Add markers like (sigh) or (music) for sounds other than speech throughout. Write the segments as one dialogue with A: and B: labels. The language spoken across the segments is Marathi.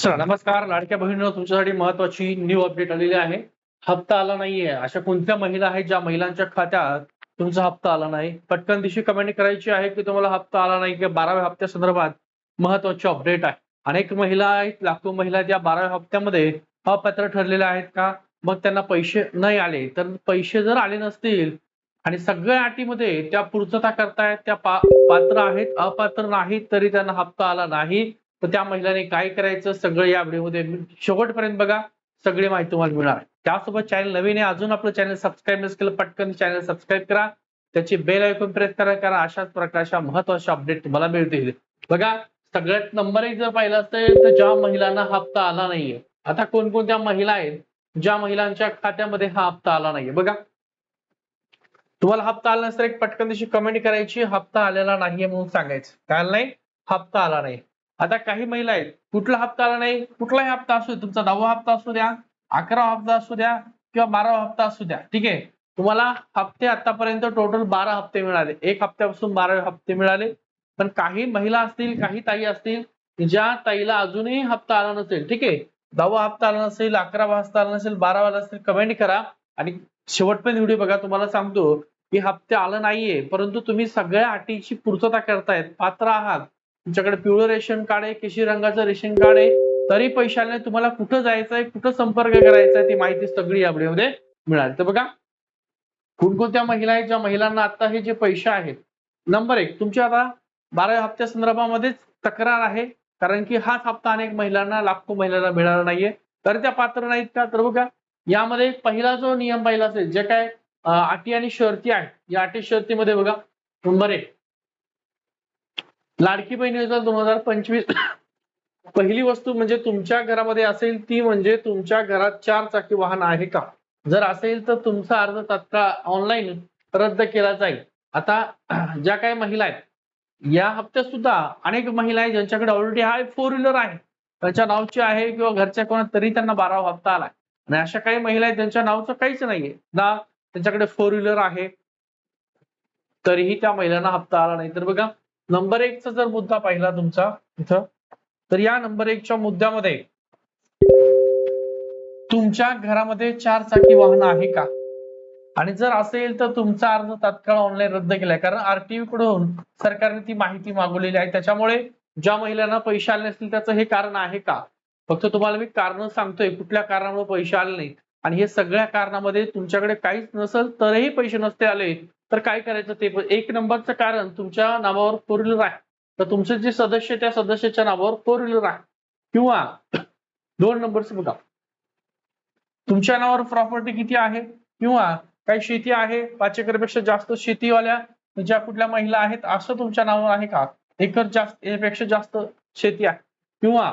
A: सर नमस्कार. लाडक्या बहिणीनं तुमच्यासाठी महत्वाची न्यू अपडेट आलेली आहे. हप्ता आला नाहीये. अशा कोणत्या महिला आहेत ज्या महिलांच्या खात्यात तुमचा हप्ता आला नाही? पटकन दिवशी कमेंट करायची आहे की तुम्हाला हप्ता आला नाही किंवा बाराव्या हप्त्या संदर्भात महत्वाची अपडेट आहे. अनेक महिला आहेत लाखो महिला त्या बाराव्या हप्त्यामध्ये अपात्र ठरलेल्या आहेत का? मग त्यांना पैसे नाही आले. तर पैसे जर आले नसतील आणि सगळ्या अटीमध्ये त्या पूर्तता करतायत त्या पा- पात्र आहेत अपात्र नाहीत तरी त्यांना हप्ता आला नाही. तर त्या महिलांनी काय करायचं? सगळं या व्हिडिओमध्ये शेवटपर्यंत बघा. सगळी माहिती तुम्हाला मिळणार. त्यासोबत चॅनल नवीन आहे. अजून आपलं चॅनल सबस्क्राईब नसेल केलं पटकन चॅनल सबस्क्राईब करा. त्याची बेल ऐकून प्रेस करा कारण अशाच प्रकारच्या महत्त्वाच्या अपडेट तुम्हाला मिळतील. बघा सगळ्यात नंबर एक जर पाहिलं असेल तर ज्या महिलांना हप्ता आला नाहीये. आता कोणकोणत्या महिला आहेत ज्या महिलांच्या खात्यामध्ये हा हप्ता आला नाहीये? बघा. तुम्हाला हप्ता आला नसेल एक पटकन दिवशी कमेंट करायची. हप्ता आलेला नाहीये म्हणून सांगायचं. काय नाही? हप्ता आला नाही. आता काही महिला आहेत कुठला हप्ता आला नाही कुठलाही हप्ता असू द्या तुमचा दहावा हप्ता असू द्या अकरावा हप्ता असू द्या किंवा बारावा हप्ता असू द्या ठीक आहे? तुम्हाला हप्ते आतापर्यंत टोटल बारा हप्ते मिळाले. एक हप्त्यापासून बारा हप्ते मिळाले. पण काही महिला असतील काही ताई असतील ज्या ताईला अजूनही हप्ता आला नसेल ठीक आहे? दहावा हप्ता आला नसेल अकरावा हप्ता आला नसेल बारावा आला नसेल कमेंट करा. आणि शेवटपर्यंत व्हिडिओ बघा तुम्हाला सांगतो की हप्ते आलं नाहीये परंतु तुम्ही सगळ्या अटीची पूर्तता करतायत पात्र आहात. तुमच्याकडे पिवळं रेशन कार्ड आहे केशी रंगाचं रेशन कार्ड आहे तरी पैशाने तुम्हाला कुठं जायचं आहे कुठं संपर्क करायचा आहे ती माहिती सगळी या व्हिडिओमध्ये मिळाली. तर बघा कोणकोणत्या महिला आहेत ज्या महिलांना आता हे जे पैसे आहेत नंबर एक तुमच्या आता बाराव्या हप्त्या संदर्भामध्येच तक्रार आहे कारण की हाच हप्ता अनेक महिलांना लाखो महिलांना मिळाला नाहीये. तर त्या पात्र नाहीत का? तर बघा यामध्ये पहिला जो नियम पाहिला असेल जे काय अटी आणि शर्ती आहेत या अटी शर्तीमध्ये बघा नंबर एक लाडकी बहीण योजना दोन हजार पंचवीस. पहिली वस्तू म्हणजे तुमच्या घरामध्ये असेल ती म्हणजे तुमच्या घरात चार चाकी वाहन आहे का? जर असेल तर तुमचा अर्ज तात्काळ ऑनलाईन रद्द केला जाईल. आता (clears throat) ज्या काही महिला आहेत या हप्त्यात सुद्धा अनेक महिला आहेत ज्यांच्याकडे ऑलरेडी हा फोर व्हीलर आहे. त्यांच्या नावची आहे किंवा घरच्या कोणा तरी त्यांना बारावा हप्ता आलाय. आणि अशा काही महिला आहेत ज्यांच्या नावचं काहीच नाहीये. ना त्यांच्याकडे फोर व्हीलर आहे तरीही त्या महिलांना हप्ता आला नाही. तर बघा नंबर एकचा जर मुद्दा पाहिला तुमचा इथं तर या नंबर एकच्या मुद्द्यामध्ये तुमच्या घरामध्ये चार चाकी वाहन आहे का? आणि जर असेल तर तुमचा अर्ज तात्काळ ऑनलाईन रद्द केलाय. कारण आरटीव्ही कडून सरकारने ती माहिती मागवलेली आहे. त्याच्यामुळे ज्या महिलांना पैसे आले नसतील त्याचं हे कारण आहे का? फक्त तुम्हाला मी कारण सांगतोय. कुठल्या कारणामुळे पैसे आले नाहीत? आणि हे सगळ्या कारणामध्ये तुमच्याकडे काहीच नसेल तरीही पैसे नसते आले. तर काय करायचं ते पण एक नंबरचं कारण तुमच्या नावावर फोर व्हीलर आहे. तर तुमचे जे सदस्य त्या सदस्याच्या नावावर फोर व्हीलर आहे. किंवा दोन नंबरचं बघा. तुमच्या नावावर प्रॉपर्टी किती आहे? किंवा काही शेती आहे? पाच एकरपेक्षा जास्त शेतीवाल्या ज्या कुठल्या महिला आहेत? असं तुमच्या नावावर आहे का? एकर जास्त यापेक्षा जास्त शेती आहे. किंवा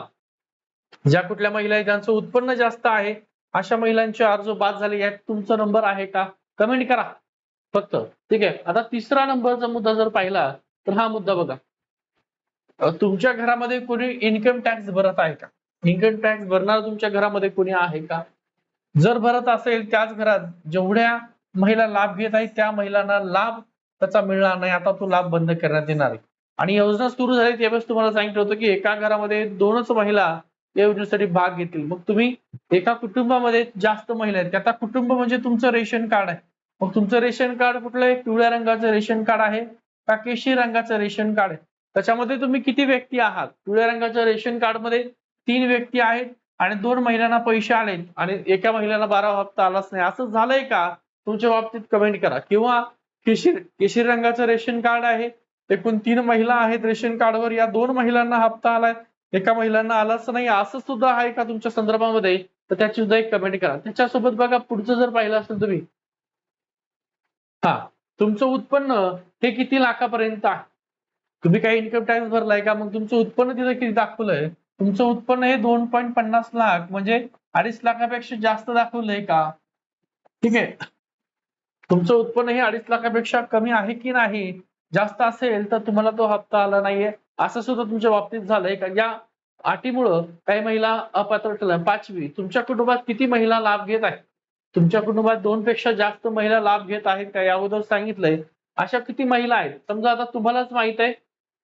A: ज्या कुठल्या महिला आहे ज्यांचं उत्पन्न जास्त आहे अशा महिलांचे अर्ज बाद झाले यात तुमचा नंबर आहे का? कमेंट करा. फक्त. ठीक आहे? आता तिसरा नंबरचा मुद्दा जर पाहिला तर हा मुद्दा बघा. तुमच्या घरामध्ये कोणी इन्कम टॅक्स भरत आहे का? इन्कम टॅक्स भरणार तुमच्या घरामध्ये कोणी आहे का? जर भरत असेल त्याच घरात जेवढ्या महिला लाभ घेत आहेत त्या महिलांना लाभ त्याचा मिळणार नाही. आता तो लाभ बंद करण्यात येणार आहे. आणि योजना सुरू झाली त्यावेळेस तुम्हाला सांगितलं होतं की एका घरामध्ये दोनच महिला या योजनेसाठी भाग घेतील. मग तुम्ही एका कुटुंबामध्ये जास्त महिला आहेत. आता कुटुंब म्हणजे तुमचं रेशन कार्ड आहे. मग तुमचं रेशन कार्ड कुठलं आहे? पिवळ्या रंगाचं रेशन कार्ड आहे का केशरी रंगाचं रेशन कार्ड आहे? त्याच्यामध्ये तुम्ही किती व्यक्ती आहात? पिवळ्या रंगाच्या रेशन कार्डमध्ये तीन व्यक्ती आहेत आणि दोन महिलांना पैसे आले आणि एका महिलाला बारा हप्ता आलाच नाही. असं झालंय का? तुमच्या बाबतीत कमेंट करा. किंवा केशीर केशीर रंगाचं रेशन कार्ड आहे एकूण तीन महिला आहेत रेशन कार्डवर या दोन महिलांना हप्ता आलाय एका महिलांना आलाच नाही. असं सुद्धा आहे का तुमच्या संदर्भामध्ये? तर त्याची सुद्धा एक कमेंट करा. त्याच्यासोबत बघा पुढचं जर पाहिलं असेल तुम्ही हा तुमचं उत्पन्न हे किती लाखापर्यंत आहे? तुम्ही काही इन्कम टॅक्स भरलाय का? मग तुमचं उत्पन्न तिथे किती दाखवलंय? तुमचं उत्पन्न हे दोन पॉईंट पन्नास लाख म्हणजे अडीच लाखापेक्षा जास्त दाखवलंय का? ठीक आहे. तुमचं उत्पन्न हे अडीच लाखापेक्षा कमी आहे की नाही? जास्त असेल तर तुम्हाला तो हप्ता आला नाहीये. असं सुद्धा तुमच्या बाबतीत झालंय का? या अटीमुळं काही महिला अपात्र ठरल्या. पाचवी तुमच्या कुटुंबात किती महिला लाभ घेत आहेत? तुमच्या कुटुंबात दोन पेक्षा जास्त महिला लाभ घेत आहेत का याबद्दल अगोदर सांगितलंय. अशा किती महिला आहेत? समजा आता तुम्हालाच माहीत आहे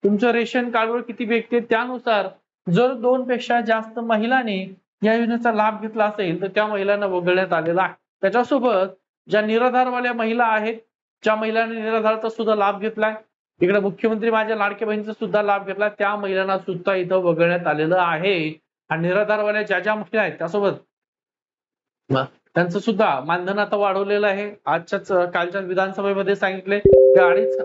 A: तुमचं रेशन कार्डवर किती व्यक्ती आहेत त्यानुसार जर दोन पेक्षा जास्त महिलांनी या योजनेचा लाभ घेतला असेल तर त्या महिलांना वगळण्यात आलेला आहे. त्याच्यासोबत ज्या निराधारवाल्या महिला आहेत ज्या महिलांनी निराधारचा सुद्धा लाभ घेतलाय इकडे मुख्यमंत्री माझ्या लाडक्या बहिणीचा सुद्धा लाभ घेतला त्या महिलांना सुद्धा इथं वगळण्यात आलेलं आहे. आणि निराधारवाल्या ज्या ज्या महिला आहेत त्यासोबत त्यांचं सुद्धा मानधन आता वाढवलेलं आहे. आजच्याच कालच्या विधानसभेमध्ये सांगितले की अडीच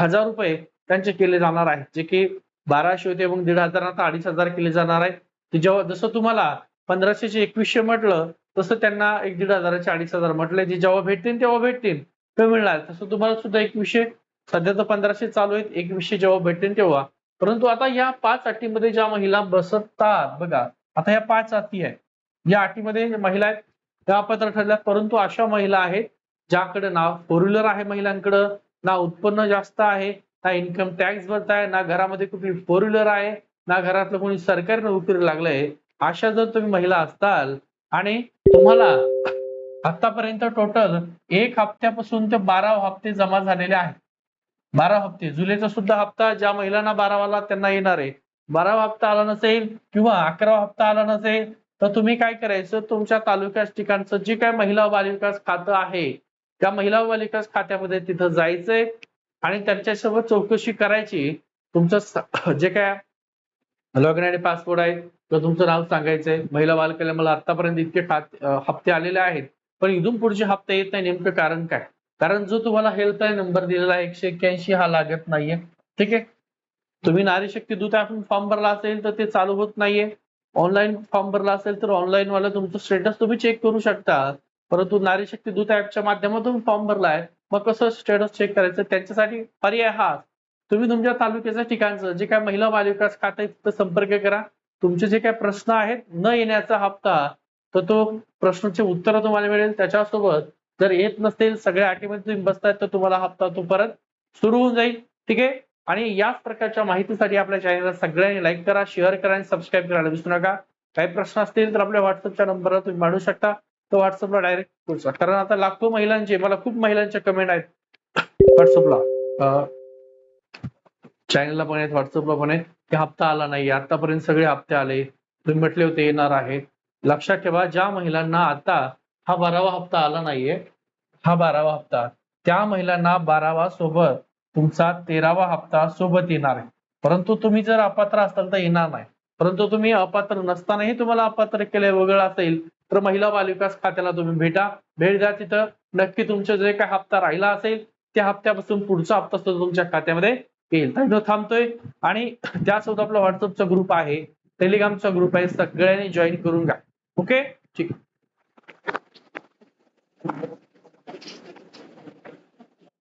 A: हजार रुपये त्यांचे केले जाणार आहेत. जे की बाराशे होते मग दीड हजार आता अडीच हजार केले जाणार आहे जेव्हा जसं तुम्हाला पंधराशेचे एकवीसशे म्हटलं तसं त्यांना एक दीड हजाराचे अडीच हजार म्हटले. जे जेव्हा भेटतील तेव्हा भेटतील. ते मिळणार. तसं तुम्हाला सुद्धा एकवीसशे सध्या तर पंधराशे चालू आहेत. एकवीसशे जेव्हा भेटतील तेव्हा. परंतु आता या पाच अटीमध्ये ज्या महिला बसतात बघा. आता या पाच अटी आहेत. या अटीमध्ये महिला आहेत त्या अपात्र ठरल्या परंतु अशा महिला आहेत ज्याकडे ना फोर व्हीलर आहे महिलांकडं ना उत्पन्न जास्त आहे ना इन्कम टॅक्स भरताय ना घरामध्ये कुठली फोर व्हीलर आहे ना घरातलं कोणी सरकारी नोकरी लागलंय अशा जर तुम्ही महिला असताल आणि तुम्हाला आतापर्यंत टोटल एक हप्त्यापासून ते बारा हप्ते जमा झालेले आहेत. बारा हप्ते जुलैचा सुद्धा हप्ता ज्या महिलांना बारावाला त्यांना येणार आहे. बारावा हप्ता आला नसेल किंवा अकरावा हप्ता आला नसेल तर तुम्ही काय करायचं? तुमच्या तालुक्याच ठिकाणचं जे काय महिला बालविकास खातं आहे त्या महिला बालविकास खात्यामध्ये तिथं जायचंय आणि त्यांच्यासोबत चौकशी करायची. तुमचं (coughs) जे काय लॉगिन आणि पासपोर्ट आहे तर तुमचं नाव सांगायचंय. महिला बाल मला आतापर्यंत इतके हप्ते आलेले आहेत. पण इथून पुढचे हप्ते येत नाही नेमकं कारण काय? कारण जो तुम्हाला हेल्पलाईन नंबर दिलेला आहे एकशे एक्क्याऐंशी हा लागत नाहीये. ठीक आहे? तुम्ही नारी शक्ती दूत आपण फॉर्म भरला असेल तर ते चालू होत नाहीये. ऑनलाईन फॉर्म भरला असेल तर ऑनलाईन वाला तुमचं स्टेटस तुम्ही चेक करू शकता. परंतु नारी शक्ती दूत ऍपच्या माध्यमातून फॉर्म भरलाय. मग कसं स्टेटस चेक करायचं? त्यांच्यासाठी पर्याय हा. तुम्ही तुमच्या तालुक्याच्या ठिकाणचं जे काय महिला बालविकास खातं आहे तिथं संपर्क करा. तुमचे जे काय प्रश्न आहेत न येण्याचा हप्ता तर तो प्रश्नाचे उत्तर तुम्हाला मिळेल. त्याच्यासोबत जर येत नसेल सगळ्या अटीमध्ये तुम्ही बसताय तर तुम्हाला हप्ता तो परत सुरू होऊन जाईल. ठीक आहे? आणि याच प्रकारच्या माहितीसाठी आपल्या चॅनलला सगळ्यांनी लाईक करा शेअर करा आणि सबस्क्राईब करायला विसरू नका. काही प्रश्न असतील तर आपल्या व्हॉट्सअपच्या नंबरवर तुम्ही मांडू शकता. तो व्हॉट्सअपला डायरेक्ट करू. शकता कारण आता लाखो महिलांचे मला खूप महिलांच्या कमेंट आहेत. व्हॉट्सअपला चॅनलला पण आहेत व्हॉट्सअपला पण आहेत. की हप्ता आला नाही आतापर्यंत सगळे हप्ते आले. तुम्ही म्हटले होते येणार आहेत. लक्षात ठेवा ज्या महिलांना आता हा बारावा हप्ता आला नाहीये हा बारावा हप्ता. त्या महिलांना बारावा सोबत तुमचा तेरावा हप्ता सोबत येणार आहे. परंतु तुम्ही जर अपात्र असाल तर येणार नाही. परंतु तुम्ही अपात्र नसतानाही तुम्हाला अपात्र केले वगळ असेल तर महिला बालविकास खात्याला तुम्ही भेटा. भेट द्या तिथं. नक्की तुमचा जे काही हप्ता राहिला असेल त्या हप्त्यापासून पुढचा हप्ता सुद्धा तुमच्या खात्यामध्ये येईल. तर थांबतोय. आणि त्यासोबत आपला व्हॉट्सअपचा ग्रुप आहे. टेलिग्रामचा ग्रुप आहे. सगळ्यांनी जॉईन करून घ्या. ओके? ठीक.